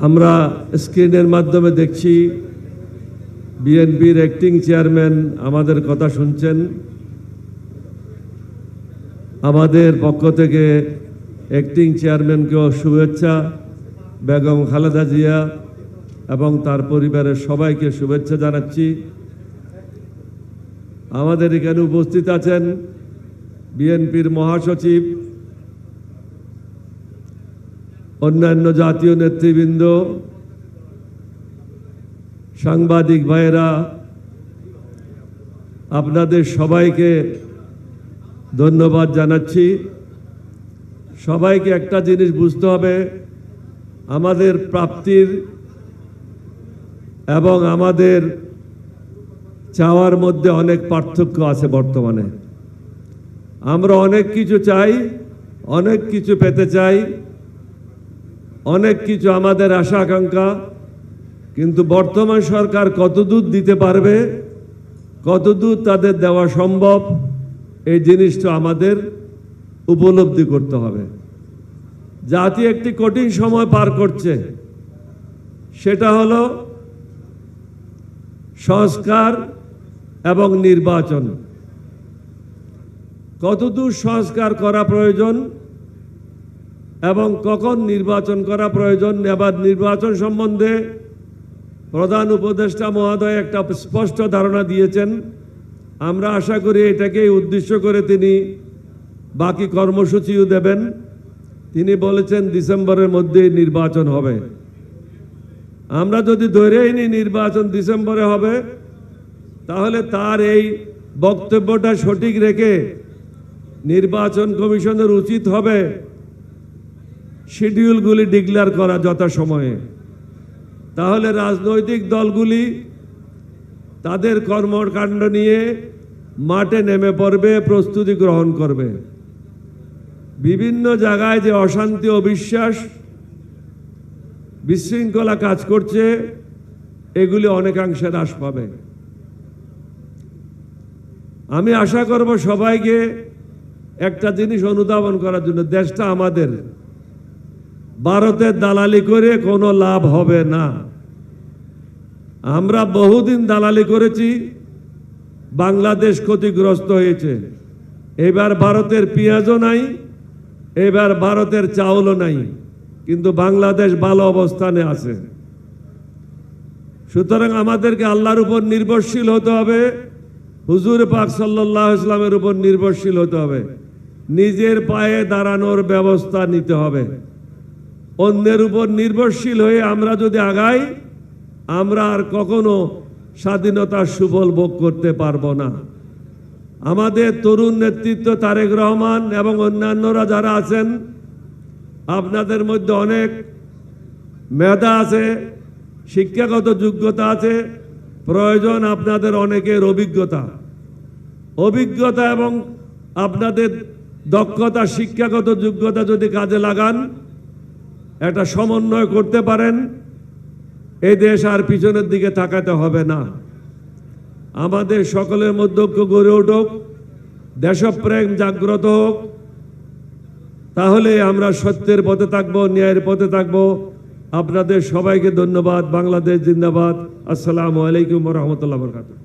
আমরা স্ক্রিনের মাধ্যমে দেখছি বিএনপির অ্যাক্টিং চেয়ারম্যান আমাদের কথা শুনছেন। আমাদের পক্ষ থেকে অ্যাক্টিং চেয়ারম্যানকেও শুভেচ্ছা, বেগম খালেদা জিয়া এবং তার পরিবারের সবাইকে শুভেচ্ছা জানাচ্ছি। আমাদের এখানে উপস্থিত আছেন বিএনপির মহাসচিব অন্যান্য জাতীয় নেতৃবৃন্দ, সাংবাদিক ভাইয়েরা, আপনাদের সবাইকে ধন্যবাদ জানাচ্ছি। সবাইকে একটা জিনিস বুঝতে হবে, আমাদের প্রাপ্তির এবং আমাদের চাওয়ার মধ্যে অনেক পার্থক্য আছে বর্তমানে। আমরা অনেক কিছু চাই, অনেক কিছু পেতে চাই অনেক কিছু আমাদের আশা আকাঙ্ক্ষা, কিন্তু বর্তমান সরকার কতদূর দিতে পারবে কতদূর তাদের দেওয়া সম্ভব, এই জিনিসটা আমাদের উপলব্ধি করতে হবে। জাতি একটি কঠিন সময় পার করছে। সেটা হলো সংস্কার এবং নির্বাচন। কতদূর সংস্কার করা প্রয়োজন এবং কখন নির্বাচন করা প্রয়োজন এবার নির্বাচন সম্বন্ধে প্রধান উপদেষ্টা মহোদয় একটা স্পষ্ট ধারণা দিয়েছেন। আমরা আশা করি এটাকেই উদ্দেশ্য করে তিনি বাকি কর্মসূচিও দেবেন। তিনি বলেছেন ডিসেম্বরের মধ্যেই নির্বাচন হবে। আমরা যদি ধরেই নিই নির্বাচন ডিসেম্বরে হবে, তাহলে তার এই বক্তব্যটা সঠিক রেখে নির্বাচন কমিশনের উচিত হবে। শিডিউলগুলি ডিক্লেয়ার করা যথাসময়ে। তাহলে রাজনৈতিক দলগুলি তাদের কর্মকাণ্ড নিয়ে মাঠে নেমে পড়বে, প্রস্তুতি গ্রহণ করবে। বিভিন্ন জায়গায় যে অশান্তি অবিশ্বাস বিশৃঙ্খলা কাজ করছে, এগুলি অনেকাংশে হ্রাস পাবে। আমি আশা করব সবাইকে একটা জিনিস অনুধাবন করার জন্য, দেশটা আমাদের। ভারতের দালালি করে কোনো লাভ হবে না। আমরা বহুদিন দালালি করেছি, বাংলাদেশ ক্ষতিগ্রস্ত হয়েছে। এবার ভারতের পেঁয়াজও নাই, এবার ভারতের চাউলও নাই, কিন্তু বাংলাদেশ ভালো অবস্থানে আছে। সুতরাং আমাদেরকে আল্লাহর উপর নির্ভরশীল হতে হবে, হুজুর পাক সাল্লাহ ইসলামের উপর নির্ভরশীল হতে হবে। নিজের পায়ে দাঁড়ানোর ব্যবস্থা নিতে হবে। অন্যের উপর নির্ভরশীল হয়ে আমরা যদি আগাই, আমরা আর কখনো স্বাধীনতার সুফল ভোগ করতে পারব না। আমাদের তরুণ নেতৃত্ব তারেক রহমান এবং অন্যান্যরা যারা আছেন, আপনাদের মধ্যে অনেক মেধা আছে, শিক্ষাগত যোগ্যতা আছে, প্রয়োজন আপনাদের অনেকের অভিজ্ঞতা। অভিজ্ঞতা এবং আপনাদের দক্ষতা, শিক্ষাগত যোগ্যতা যদি কাজে লাগান একটা সমন্বয় করতে পারেন, এই দেশ আর পিছনের দিকে তাকাতে হবে না। আমাদের সকলের মধ্যে গড়ে উঠুক, দেশপ্রেম জাগ্রত হোক, তাহলে আমরা সত্যের পথে থাকব, ন্যায়ের পথে থাকব। আপনাদের সবাইকে ধন্যবাদ, বাংলাদেশ জিন্দাবাদ। আসসালামু আলাইকুম রহমতুল্লাহ বরকাতুহ।